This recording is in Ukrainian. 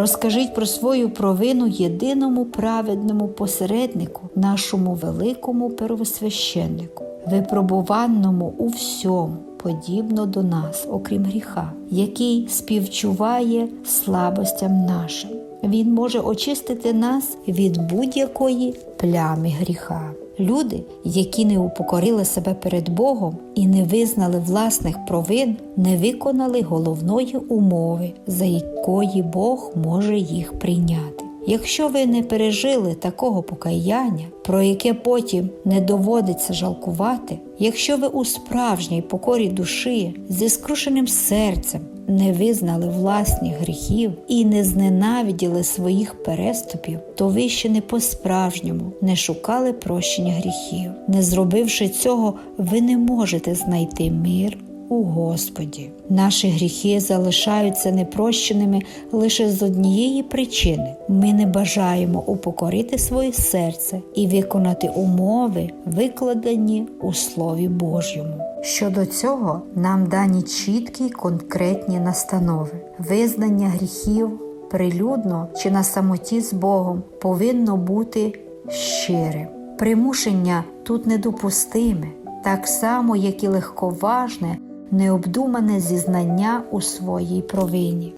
Розкажіть про свою провину єдиному праведному посереднику, нашому великому первосвященнику, випробуваному у всьому, подібно до нас, окрім гріха, який співчуває слабостям нашим. Він може очистити нас від будь-якої плями гріха. Люди, які не упокорили себе перед Богом і не визнали власних провин, не виконали головної умови, за якої Бог може їх прийняти. Якщо ви не пережили такого покаяння, про яке потім не доводиться жалкувати, якщо ви у справжній покорі душі зі скрушеним серцем не визнали власних гріхів і не зненавиділи своїх переступів, то ви ще не по-справжньому не шукали прощення гріхів. Не зробивши цього, ви не можете знайти мир у Господі. Наші гріхи залишаються непрощеними лише з однієї причини: ми не бажаємо упокорити своє серце і виконати умови, викладені у Слові Божому. Щодо цього нам дані чіткі конкретні настанови, визнання гріхів прилюдно чи на самоті з Богом повинно бути щирим. Примушення тут недопустиме, так само, як і легковажне, необдумане зізнання у своїй провині.